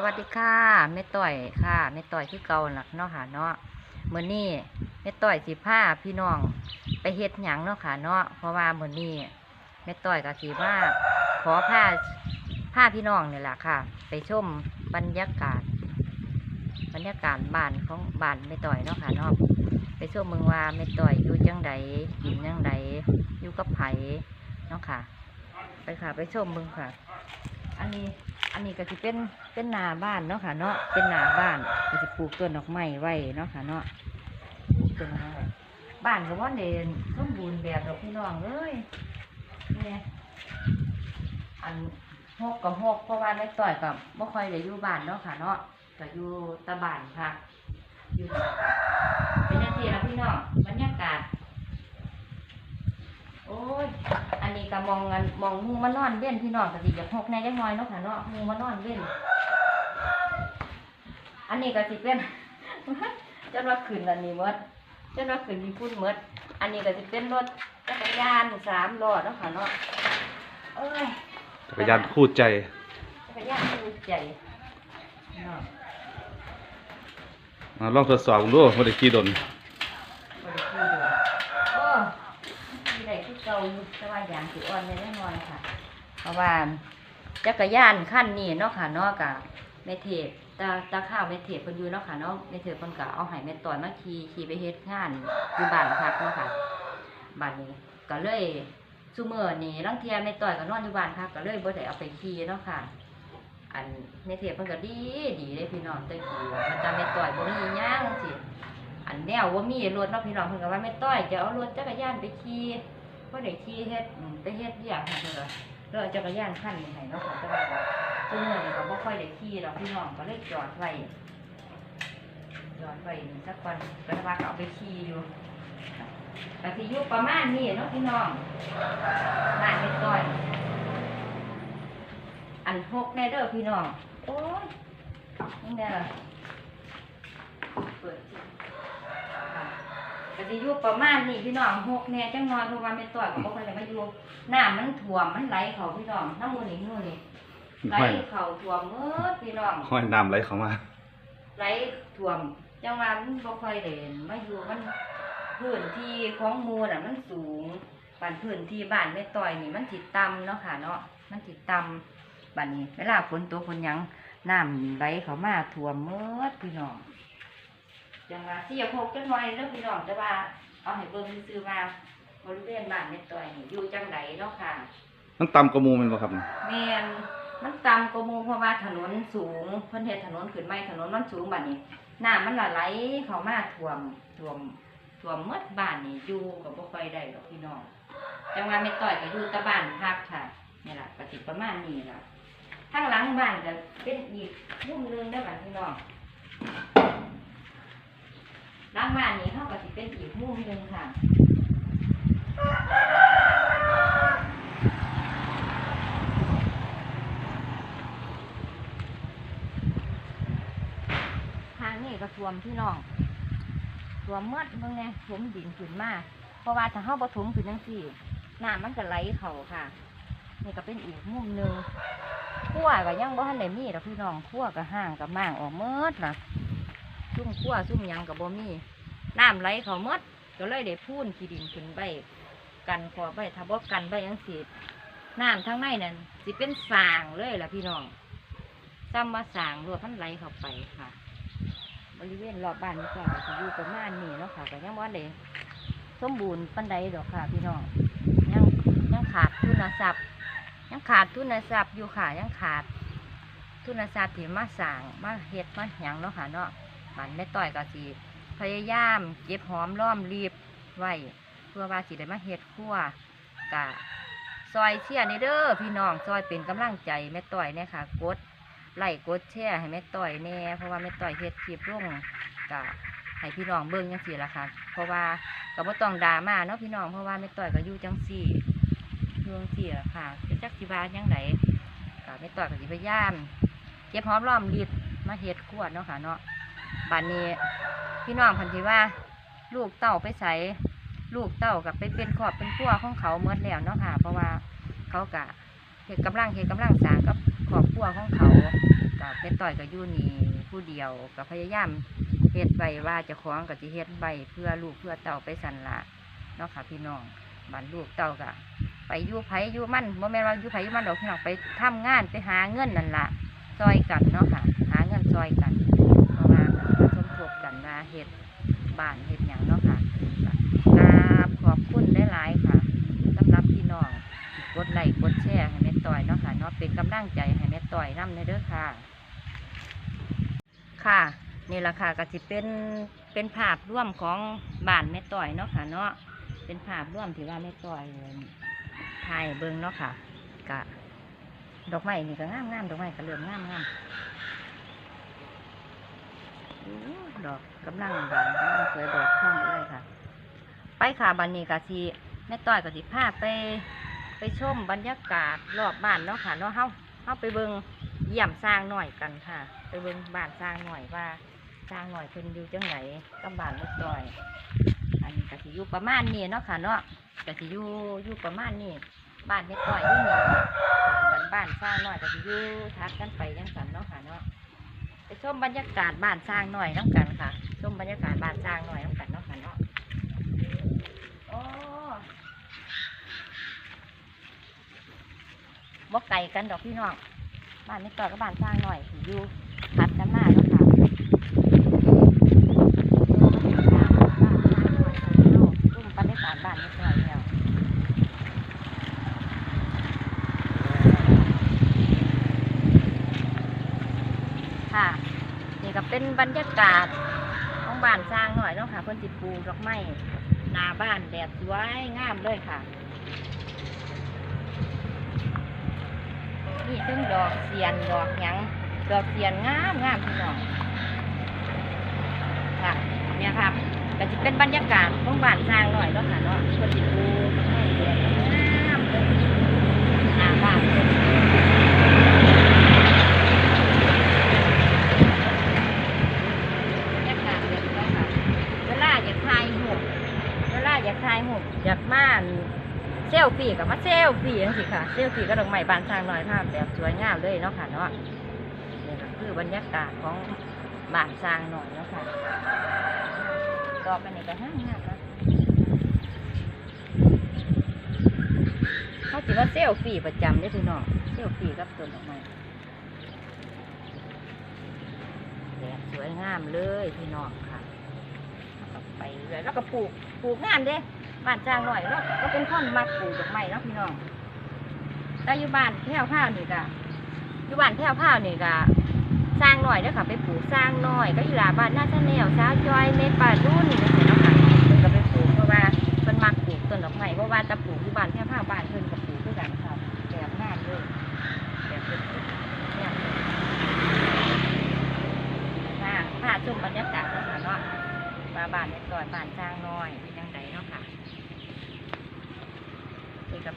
สวัสดีค่ะแม่ต่อยค่ะแม่ต่อยคือเก่าหลักเนาะค่ะเนาะเมื้อนี้แม่ต่อยสิพาพี่น้องไปเฮ็ดหยังเนาะค่ะเนาะเพราะว่ามื้อนี้แม่ต่อยก็สิมาขอพาพาพี่น้องเนี่ยแหละค่ะ ไปชมบรรยากาศ บรรยากาศบ้านของบ้านแม่ต่อยเนาะค่ะเนาะไปชมเมืองว่าแม่ต่อยอยู่จังใดกินจังใดอยู่กับไผเนาะค่ะ ไปค่ะไปชมเมืองค่ะ อันนี้ อันนี้ก็จะเป็นเป็นนาบ้านเนาะค่ะ เนาะเป็นนาบ้านก็จะปลูกต้นดอกไม้ไว้เนาะค่ะเนาะปลูกต้นดอกไม้บ้านก็ว่าเด่นสมบูรณ์แบบดอกพี่น้องเอ้ยเนี่ยอันหกกับหกเพราะว่าในต่อยกับไม่ค่อยได้อยู่บ้านเนาะค่ะ เนาะก็อยู่ตะบ้านค่ะอยู่ตะบ้านเป็นนาทีแล้วพี่น้องบรรยากาศ โอ้ย ก็มองกันมองงูมานอนเว้นพี่น้องก็สิอยากหกในจักหน่อยเนาะค่ะเนาะงูมานอนเว้นอันนี้ก็สิเป็นจนว่าขึ้นอันนี้หมดจนว่าขึ้นมีพุ่นหมดอันนี้ก็สิเป็นรถจักรยานสามล้อเนาะค่ะเนาะเอ้ยจักรยานคู่ใจจักรยานดูใจเนาะมาลองทดสอบดูว่าได้ขี่ดน บริคือดูโอ้ที่ใดที่เก่าอยู่แต่ ว่าอย่างสิอ่อนในแน่นอนค่ะ เพราะว่าจักรยานขั้นนี้เนาะค่ะเนาะกะแม่เทพตาตาข้าวแม่เทพเพิ่นอยู่เนาะค่ะเนาะแม่เทพเพิ่นก็เอาให้แม่ต่อยมาขี่ขี่ไปเฮ็ดงานอยู่บ้านพักเนาะค่ะบ้านนี้ก็เลยซุมื้อนี้ลางเทียแม่ต่อยก็นอนอยู่บ้านพักก็เลยบ่ได้เอาไปขี่เนาะค่ะ อันแม่เทพเพิ่นก็ดีดีเลยพี่น้องตะกี้มันจะแม่ต่อยบ่มียังจังซี่อันแนวว่ามีรถเนาะพี่น้องเพิ่นก็ว่าแม่ต้อยจะเอารถจักรยานไปขี่ บ่ได้ขี่เฮ็ดไปเฮ็ดเวียกให้เพิ่นก็เราจักรยานขั้นนี้ให้เนาะค่ะแต่ว่าก็ซึ่งเมื่อนี้ก็บ่ค่อยได้ขี่ดอกพี่น้องก็เลยจอดไว้จอดไว้สักวันก็ว่าก็เอาไปขี่อยู่แต่ที่ยู่ประมาณนี้เนาะพี่น้องบ้านไม่ต้อยอันหกแน่เด้อพี่น้องโอ้ยนี่แน่ล่ะเปิดสิค่ะ ก็สิอยู่ประมาณนี้พี่น้องหกแน่จังน้อยเพราะว่าไม่ต้อยก็บ่ค่อยได้มาอยู่น้ำมันท่วมมันไหลเข้าพี่น้องน้ำมูนี่นู่นนี่ไหลห้อยเข้าท่วมเมื่อพี่น้องห้อยน้ำไหลเข้ามาไหลท่วมจังหวะมันบ่ค่อยเด่นมาอยู่มันพื้นที่ของหมูน่ะ มันสูงบ้านพื้นที่บ้านแม่ต้อยนี่มันติดต่ำเนาะค่ะเนาะมันติดต่ำบ้านนี้เวลาฝนตกฝนหยังน้ำไหลเข้ามาท่วมเมื่อพี่น้อง จังหวะที่อยากพกจังหน่อยเด้อพี่น้องแต่ว่า เอาให้เบิ่งซื่อๆว่าบริเวณบ้านแม่ต้อยนี่อยู่จังไดเนาะค่ะมันต่ำกว่าหมูแมันบ่ครับแม่นมันต่ำกว่าหมู่เพราะว่าถนนสูงเพิ่นเฮ็ดถนนขึ้นใหม่ถนนมันสูงบัดนี้น้ำมันละไหลเข้ามาท่วมท่วมท่วมหมดบ้านนี่อยู่ก็บ่ค่อยได้ดอกพี่น้องจังว่าไม่ต่อยก็อยู่แตะบ้านพักค่ะนี่ล่ะก็สิประมาณนี้ล่ะทางหลังบ้านก็เป็นอีกมุมหนึงเด้อบัดพี่น้อง หลังบ้านนี้เฮาก็สิเป็นอีกมุมหนึ่งค่ะทางนี้ก็ท่วมพี่น้องท่วมเมื่อเมื่อไงถมดินขึ้นมากเพราะว่าถ้าเฮาบ่ถมขึ้นจังซี่น้ำมันก็ไหลเข้าค่ะนี่ก็เป็นอีกมุมหนึ่งขั้วก็ยังบ่ทันได้มีดอกพี่น้องขั้วก็ห่างก็มางออกเมื่อล่ะ ซุ่มขั้วซุ่มหยังก็บ่มีน้ำไหลเขาเมื่อก็เลยได้พูนขี้ดินขึ้นไปกันขอบไว้ถ้าบ่กันไว้จังซี่น้ำทั้งในนั่นสิเป็นสางเลยล่ะพี่น้องซ้ำมาสางรวดมันไหลเข้าไปค่ะ บริเวณรอบบ้านนี่ก็จะอยู่ประมาณนี้เนาะค่ะก็ยังว่าเดสมบูรณ์ปันใดดอกค่ะ พี่น้องยังยังขาดทุนทรัพย์ยังขาดทุนทรัพย์อยู่ค่ะยังขาดทุนทรัพย์ที่มาสางมาเฮ็ดมาหยังเนาะค่ะเนาะ บ้านแม่ต้อยก็สิพยายามเก็บหอมรอมรีบไว้เพื่อว่าสิได้มาเฮ็ดครัวกะซอยเชียร์นี่เด้อพี่น้องซอยเป็นกำลังใจแม่ต้อยเนี่ยค่ะกดไล่กดแชร์ให้แม่ต่อยแน่เพราะว่าแม่ต่อยเฮ็ดคลิปลงก็ให้พี่น้องเบิ่งจังซี่ละค่ะ เพราะว่าก็บ่ต้องดรามาเนาะพี่น้องเพราะว่าแม่ต่อยก็อยู่จังซี่อยู่จังซี่ล่ะค่ะจะจักสิว่าจังไดก็แม่ต่อยก็สิพยายามเก็บหอมรอมริบมาเฮ็ดขวดเนาะค่ะเนาะ บัดนนี้พี่น้องพันธิว่า ลูกเต้าไปใส่ลูกเต้ากับไปเป็นครอบเป็นครัวของเขาเมื่อแล้วเนาะค่ะ เพราะว่าเขากะเฮ็ดกำลังเฮ็ดกำลังสางกับครอบครัวของเขากับเป็นต่อยกับยู่นี่ผู้เดียวกับพยายามเฮ็ดใบว่าจะคล้องกับจะเฮ็ดใบเพื่อลูกเพื่อเต่าไปสันละเนาะค่ะ พี่น้องบ้านลูกเต่ากะไปยู่ไผยู่มันโมแม่นว่ายู่ไผยู่มันดอกพี่น้องไปทำงานไปหาเงินนั่นละซอยกันเนาะค่ะ หาเงินซอยกัน เฮ็ดบ้านเฮ็ดหยังเนาะค่ะกราบขอบคุณได้หลายค่ะสำหรับพี่น้องกดไลค์กดแชร์ให้แม่ต่อยเนาะค่ะเนาะเป็นกำลังใจให้แม่ต่อยนำในเด้อค่ะ ค่ะนี่แหละค่ะก็สิเป็นเป็นภาพร่วมของบ้านแม่ต่อยเนาะค่ะเนาะเป็นภาพร่วมที่ว่าแม่ต่อยถ่ายเบิ่งเนาะค่ะกะดอกไม้นี่ก็งามงามๆดอกไม้ก็เริ่มงามงามโอ้ ดอกกำลังบานกำลังสวยดอกช่องเลยค่ะ ไปค่ะบันนี้กะสิแม่ต่อยกะสิพาไป ไปชมบรรยากาศรอบบ้านเนาะค่ะเนาะเฮาเฮาไปเบิงเยี่ยมสร้างหน่อยกันค่ะ ไปเบิงบ้านสร้างหน่อยว่าสร้างหน่อยเพิ่นอยู่จังไหนกับบ้านเล็กน้อย อันนี้ก็สิอยู่ประมาณนี้เนาะค่ะเนาะก็สิอยู่อยู่ประมาณนี้บ้านเล็กน้อยอยู่นี่บ้านบ้านสร้างหน่อยก็สิอยู่ทักกันไปจังสันเนาะค่ะเนาะ ชมบรรยากาศบ้านสร้างหน่อยน้องกันค่ะชมบรรยากาศบ้านสร้างหน่อยน้องกันน้องกันเนาะโอ้บ่ไก่กันดอกพี่น้องบ้านไม่ต่อกับบ้านสร้างหน่อยอยู่ถัดกันมาแล้วค่ะตุ้มปันได้สารบ้านไม่ต่อยแล้วค่ะ นี่ก็ เป็นบรรยากาศของบ้านสร้างหน่อยเนาะค่ะเพิ่นติดปลูกดอกไม้หน้าบ้านแดดสวยงามเลยค่ะนี่ถึงดอกเสียนดอกหยังดอกเสียนงามงามพี่น้องค่ะเนี่ยครับก็จะเป็นบรรยากาศของบ้านสร้างหน่อยเนาะค่ะเนาะเพื่อจิปูให้เสียงามเลยหน้าบ้านเพิ่นบรรยากาศแบบนี้ค่ะเวลาอยากถ่ายหูปเวลาอยากถ่ายหูปอยากมาอั่น เซลฟี่กับมาเซลฟี่จังสิค่ะ เซลฟี่ก็ดอกไม้บานทางหน้อยภาพแบบสวยงามเลยเนาะค่ะเนาะนี่ก็คือบรรยากาศของบานสร้างหน่อยเนาะค่ะต่อไปนี่ก็ห้างงามนะเขาสิว่าเซลฟี่ประจำได้พี่น้องเซลฟี่กับต้นดอกไม้แบบสวยงามเลยพี่น้องค่ะ ไปเรื่อยแล้วก็ปลูกปลูกงามเด้ บ้านจ้างหน่อยแล้วก็เป็นคนมักปลูกดอกไม้เนาะพี่น้องแต่อยู่บ้านแถวผ้าวนี่กะอยู่บ้านแถวผ้าวนี่กะสร้างหน่อยเด้อค่ะ ไปปลูกสร้างหน่อย ก็อยู่หลาบ้านหน้าชาแนลสาวจอยในป่ารุ่นนี่เนาะค่ะเดินก็ไปปลูกเพราะว่าเพิ่นมักปลูกต้นดอกไม้เพราะว่าจะปลูกอยู่บ้านแถวผ้าวบ้านเพิ่นก็ปลูกด้วยกันค่ะแบบงามเลยแบบเพิ่นปลูกเนี่ยค่ะพาชมบรรยากาศเนาะค่ะเนาะว่าบ้านเล็กน้อยบ้านสร้างน้อยเป็นยังไงเนาะค่ะ นี่ก็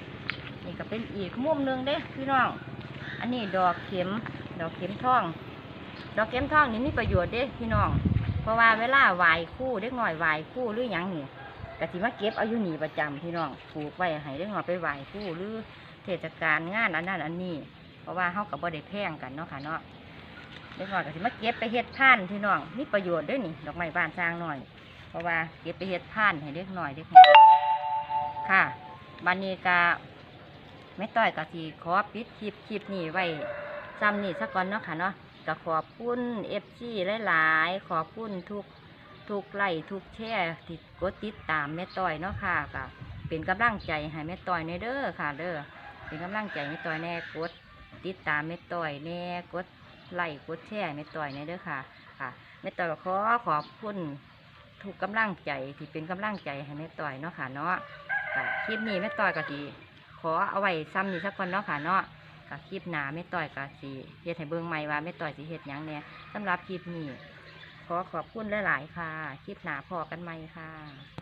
นี่ก็เป็น อีกมุมนึงเด้พี่น้อง อันนี้ดอกเข็ม ดอกเข็มทอง ดอกเข็มทองนี่มีประโยชน์เด้พี่น้อง เพราะว่าเวลาไหวายคู่เด็กหน่อยไหวายคู่หรือหยังนี่กะสิมาเก็บเอายู่นี่ประจำพี่น้องปลูกไว้ให้เด็กหน่อยไปไหวายคู่หรือเทศกาลงานอันนั้นอันนี้ เพราะว่าเฮากับบ่ได้แพงกันเนาะค่ะเนาะเด็กหน่อยก็สิมาเก็บไปเฮ็ดพันพี่น้องมีประโยชน์เด้วยนี่ดอกไม้บานสร้างหน่อย เพราะว่าเก็บไปเฮ็ดพันให้เด็กหน่อยเด็กหน้อยค่ะบันนี้กา ไม่ต้อยกะสิขอปิดคลิปคลิปนี้ไว้ซ้ำนี่สักก่อนเนาะค่ะเนาะก็ขอบคุณเอฟซีหลายๆ ขอบคุณทุกทุกไลค์ทุกแชร์ที่กดติดตามแม่ต้อยเนาะค่ะก็เป็นกำลังใจให้แม่ต้อยในเด้อค่ะ เด้อเป็นกำลังใจแม่ต้อยแน่กดติดตามแม่ต้อยแน่กดไลค์กดแชร์แม่ต้อยในเด้อค่ะค่ะแม่ต้อยขอขอบคุณถูกกำลังใจที่เป็นกำลังใจให้แม่ต่อยเนาะค่ะเนาะคลิปนี้แม่ต่อยก็สิ ขอเอาไว้ซ้ำนี่สักคนเนาะค่ะเนาะกับคลิปหนาไม่ต่อยกับสีเฮ็ดให้เบิ่งใหม่ว่าไม่ต่อยสีเฮ็ดยังเนี่ยสำหรับคลิปนี้ขอขอบคุณหลายๆค่ะ คลิปหนาพอกันใหม่ค่ะ